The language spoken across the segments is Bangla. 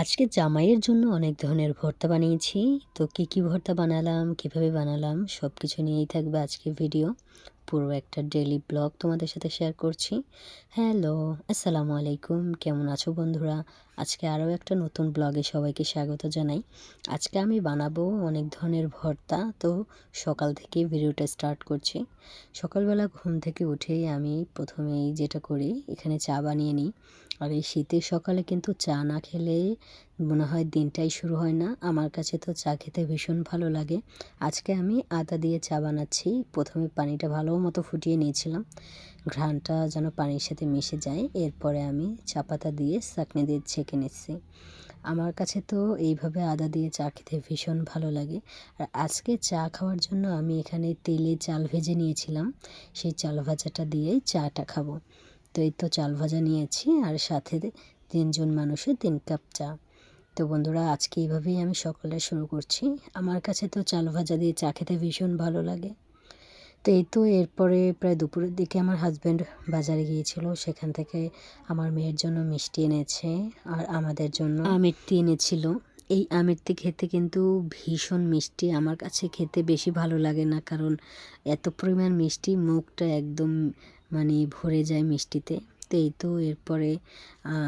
আজকে জামাইয়ের জন্য অনেক ধরনের ভর্তা বানিয়েছি। তো কী কী ভর্তা বানালাম, কীভাবে বানালাম সব কিছু নিয়েই থাকবে আজকে ভিডিও পুরো একটা ডেলি ব্লগ তোমাদের সাথে শেয়ার করছি। হ্যালো আসসালামু আলাইকুম, কেমন আছো বন্ধুরা? আজকে আরও একটা নতুন ব্লগে সবাইকে স্বাগত জানাই। আজকে আমি বানাবো অনেক ধরনের ভর্তা। তো সকাল থেকে ভিডিওটা স্টার্ট করছি। সকালবেলা ঘুম থেকে উঠেই আমি প্রথমেই যেটা করি, এখানে চা বানিয়ে নিই। আর এই শীতের সকালে কিন্তু চা না খেলে মনে হয় দিনটাই শুরু হয় না। আমার কাছে তো চা খেতে ভীষণ ভালো লাগে। আজকে আমি আদা দিয়ে চা বানাচ্ছি। প্রথমে পানিটা ভালো মতো ফুটিয়ে নিয়েছিলাম। ঘ্রাণটা যেন পানির সাথে মিশে যায়, এরপরে আমি চা পাতা দিয়ে চাকনি দিয়ে ছেঁকে নিচ্ছি। আমার কাছে তো এইভাবে আদা দিয়ে চা খেতে ভীষণ ভালো লাগে। আর আজকে চা খাওয়ার জন্য আমি এখানে তেলে চাল ভেজে নিয়েছিলাম। সেই চাল ভাজাটা দিয়েই চাটা খাব। তো এই তো চাল ভাজা নিয়েছি আর সাথে তিনজন মানুষের তিন কাপ চা। তো বন্ধুরা, আজকে এইভাবেই আমি সকালে শুরু করছি। আমার কাছে তো চাল ভাজা দিয়ে চা খেতে ভীষণ ভালো লাগে। তো এই তো এরপরে প্রায় দুপুরের দিকে আমার হাজব্যান্ড বাজারে গিয়েছিল। সেখান থেকে আমার মেয়ের জন্য মিষ্টি এনেছে আর আমাদের জন্য আমেরটি এনেছিল। এই আমেরটি খেতে কিন্তু ভীষণ মিষ্টি। আমার কাছে খেতে বেশি ভালো লাগে না কারণ এত পরিমাণ মিষ্টি, মুখটা একদম মানে ভরে যায় মিষ্টিতে। তো এই তো এরপরে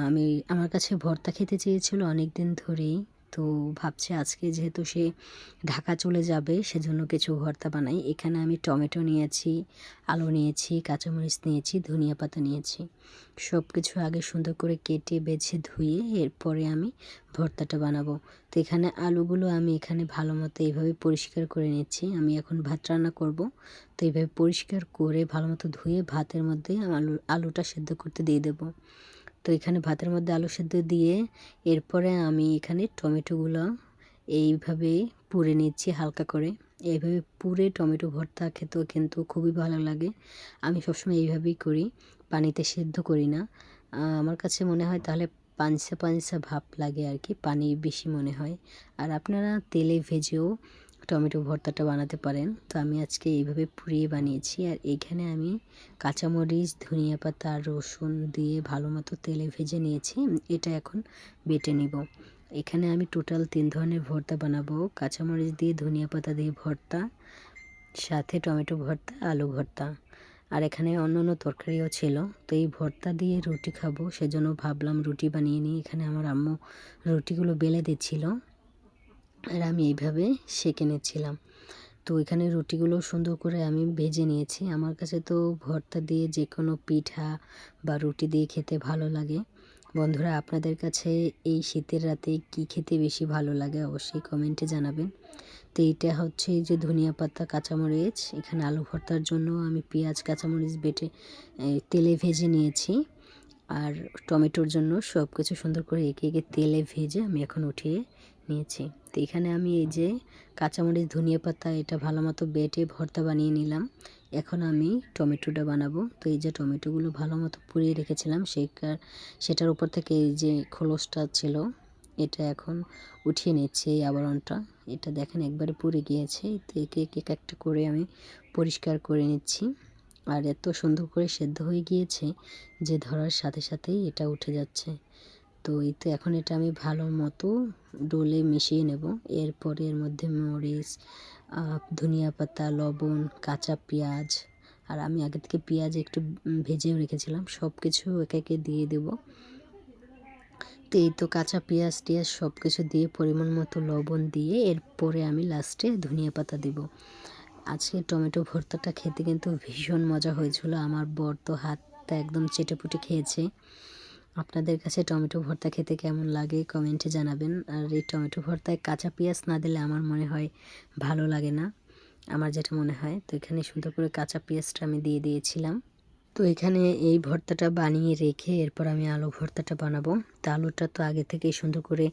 আমি আমার কাছে ভর্তা খেতে চেয়েছিল অনেক দিন ধরেই। তো ভাবছে আজকে যেহেতু সে ঢাকা চলে যাবে, সেজন্য কিছু ভর্তা বানাই। এখানে আমি টমেটো নিয়েছি, আলু নিয়েছি, কাঁচামরিচ নিয়েছি, ধনিয়া পাতা নিয়েছি। সব কিছু আগে সুন্দর করে কেটে, বেছে, ধুয়ে এরপরে আমি ভর্তাটা বানাবো। তো এখানে আলুগুলো আমি এখানে ভালো মতো এইভাবে পরিষ্কার করে নিচ্ছি। আমি এখন ভাত রান্না করব। তো এইভাবে পরিষ্কার করে ভালো মতো ধুয়ে ভাতের মধ্যে আলু, আলুটা সেদ্ধ করতে দিয়ে দেবো। তো এখানে ভাতের মধ্যে আলু সেদ্ধ দিয়ে এরপরে আমি এখানে টমেটোগুলো এইভাবে পুড়ে নিচ্ছি হালকা করে। এইভাবে পুড়ে টমেটো ভর্তা খেতেও কিন্তু খুবই ভালো লাগে। আমি সবসময় এইভাবেই করি, পানিতে সেদ্ধ করি না। আমার কাছে মনে হয় তাহলে পাঞ্চা পাঞ্চা ভাব লাগে আর কি, পানি বেশি মনে হয়। আর আপনারা তেলে ভেজেও টমেটো ভর্তাটা বানাতে পারেন। তো আমি আজকে এইভাবে পুড়িয়ে বানিয়েছি। আর এখানে আমি কাঁচামরিচ, ধনিয়া পাতা আর রসুন দিয়ে ভালো মতো তেলে ভেজে নিয়েছি। এটা এখন বেটে নিব। এখানে আমি টোটাল তিন ধরনের ভর্তা বানাবো। কাঁচামরিচ দিয়ে ধনিয়া পাতা দিয়ে ভর্তা, সাথে টমেটো ভর্তা, আলু ভর্তা। আর এখানে অন্য অন্য তরকারিও ছিল। তো এই ভর্তা দিয়ে রুটি খাব। সেজন্য ভাবলাম রুটি বানিয়ে নিই। এখানে আমার আম্মু রুটিগুলো বেলে দিচ্ছিল। আর আমি এইভাবে সেঁকে নিচ্ছিলাম। তো এখানে রুটিগুলো সুন্দর করে আমি ভেজে নিয়েছি। আমার কাছে তো ভর্তা দিয়ে যে কোনো পিঠা বা রুটি দিয়ে খেতে ভালো লাগে। বন্ধুরা, আপনাদের কাছে এই শীতের রাতে কি খেতে বেশি ভালো লাগে অবশ্যই কমেন্টে জানাবেন। তো এইটা হচ্ছে যে ধনিয়া পাতা, কাঁচামরিচ। এখানে আলু ভর্তার জন্য আমি পেঁয়াজ, কাঁচামরিচ বেটে তেলে ভেজে নিয়েছি। আর টমেটোর জন্য সব কিছু সুন্দর করে একে একে তেলে ভেজে আমি এখন উঠিয়ে নিয়েছি। তো এখানে আমি এই যে কাঁচামরিচ, ধনিয়া পাতা, এটা ভালো মতো বেটে ভর্তা বানিয়ে নিলাম। এখন আমি টমেটোটা বানাবো। তো এই যে টমেটোগুলো ভালো মতো পুড়িয়ে রেখেছিলাম সেটার সেটার উপর থেকে এই যে খোলসটা ছিল, এটা এখন উঠিয়ে নিচ্ছে এই আবরণটা। এটা দেখেন একবারে পুড়ে গিয়েছে। তো একে এক একটা করে আমি পরিষ্কার করে নিচ্ছি। আর এত সুন্দর করে সেদ্ধ হয়ে গিয়েছে যে ধরার সাথে সাথেই এটা উঠে যাচ্ছে। তো এই তো এখন এটা আমি ভালো মতো ডোলে মিশিয়ে নেব। এরপরে এর মধ্যে মরিচ ধনিয়া পাতা, লবণ, কাঁচা পেঁয়াজ, আর আমি আগে থেকে পেঁয়াজ একটু ভেজেও রেখেছিলাম সব কিছু একে একে দিয়ে দেব। তো এই তো কাঁচা পেঁয়াজ টিয়াজ সব কিছু দিয়ে পরিমাণ মতো লবণ দিয়ে এরপরে আমি লাস্টে ধনিয়া পাতা দেব। আজকে টমেটো ভর্তাটা খেতে কিন্তু ভীষণ মজা হয়েছিল, আমার বর তো হাতটা একদম চেটেপুটে খেয়েছে। আপনাদের কাছে টমেটো ভর্তা খেতে কেমন লাগে কমেন্টে জানাবেন। আর এই টমেটো ভর্তায় কাঁচা পেঁয়াজ না দিলে আমার মনে হয় ভালো লাগে না, আমার যেটা মনে হয়। তো এখানে সুন্দর করে কাঁচা পেঁয়াজটা আমি দিয়ে দিয়েছিলাম। তো এখানে এই ভর্তাটা বানিয়ে রেখে এরপর আমি আলু ভর্তাটা বানাবো। তো আলুটা তো আগে থেকেই সুন্দর করে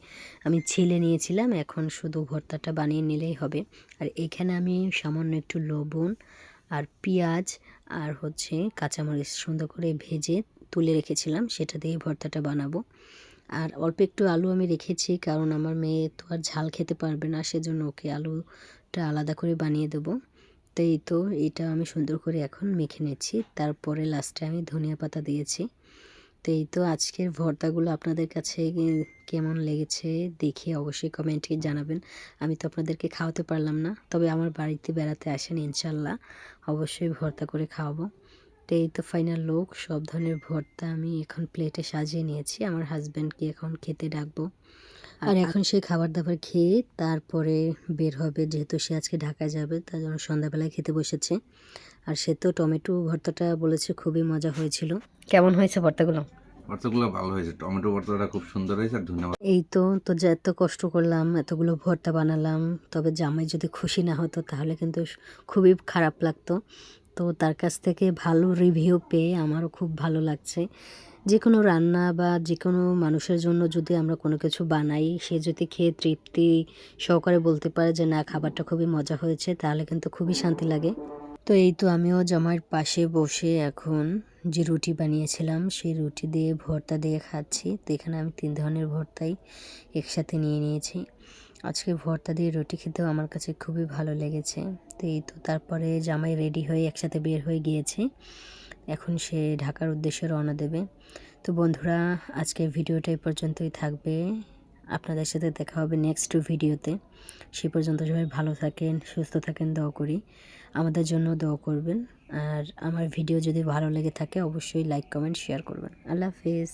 আমি ছিলে নিয়েছিলাম, এখন শুধু ভর্তাটা বানিয়ে নিলেই হবে। আর এখানে আমি সামান্য একটু লবণ আর পেঁয়াজ আর হচ্ছে কাঁচামরিচ সুন্দর করে ভেজে তুলে রেখেছিলাম, সেটা দিয়ে ভর্তাটা বানাবো। আর অল্প একটু আলু আমি রেখেছি, কারণ আমার মেয়ে তো আর ঝাল খেতে পারবে না, সেজন্য ওকে আলুটা আলাদা করে বানিয়ে দেবো। তো এই তো এটা আমি সুন্দর করে এখন মেখে নিচ্ছি। তারপরে লাস্টে আমি ধনিয়া পাতা দিয়েছি। তো এই তো আজকের ভর্তাগুলো আপনাদের কাছে কেমন লেগেছে দেখে অবশ্যই কমেন্টে জানাবেন। আমি তো আপনাদেরকে খাওয়াতে পারলাম না, তবে আমার বাড়িতে বেড়াতে আসেন ইনশাল্লাহ অবশ্যই ভর্তা করে খাওয়াবো। তো এই তো ফাইনাল লোক সব ধরনের ভর্তা আমি এখন প্লেটে সাজিয়ে নিয়েছি। আমার হাজব্যান্ডকে এখন খেতে ডাকবো। আর এখন সে খাবার দাবার খেয়ে তারপরে বের হবে যেহেতু সে আজকে ঢাকায় যাবে তার জন্য সন্ধ্যাবেলায় খেতে বসেছে। আর সে তো টমেটো ভর্তাটা বলেছে খুবই মজা হয়েছিল। কেমন হয়েছে ভর্তাগুলো? ভর্তাগুলো ভালো হয়েছে। টমেটো ভর্তাটা খুব সুন্দর হয়েছে আর ধন্যবাদ। এই তো তো যে এত কষ্ট করলাম এতগুলো ভর্তা বানালাম তবে জামাই যদি খুশি না হতো তাহলে কিন্তু খুবই খারাপ লাগতো। তো তার কাছ থেকে ভালো রিভিউ পেয়ে আমারও খুব ভালো লাগছে। যে কোনো রান্না বা যে কোনো মানুষের জন্য যদি আমরা কোনো কিছু বানাই, সে যদি খেয়ে তৃপ্তি সহকারে বলতে পারে যে, না, খাবারটা খুবই মজা হয়েছে তাহলে কিন্তু খুবই শান্তি লাগে। তো এই তো আমিও জামাইয়ের পাশে বসে এখন যে রুটি বানিয়েছিলাম, সেই রুটি দিয়ে ভর্তা দিয়ে খাচ্ছি। তো এখানে আমি তিন ধরনের ভর্তাই একসাথে নিয়ে নিয়েছি। আজকে ভর্তা দিয়ে রুটি খেতেও আমার কাছে খুবই ভালো লেগেছে। তো এই তো তারপরে জামাই রেডি হয়ে একসাথে বের হয়ে গিয়েছে। এখন সে ঢাকার উদ্দেশ্যে রওনা দেবে। তো বন্ধুরা, আজকের ভিডিওটা এই পর্যন্তই থাকবে। আপনাদের সাথে দেখা হবে নেক্সট ভিডিওতে। সে পর্যন্ত সবাই ভালো থাকেন, সুস্থ থাকেন, দোয়া করি। আমাদের জন্য দোয়া করবেন। আর আমার ভিডিও যদি ভালো লেগে থাকে, অবশ্যই লাইক কমেন্ট শেয়ার করবেন। আল্লাহ হাফিজ।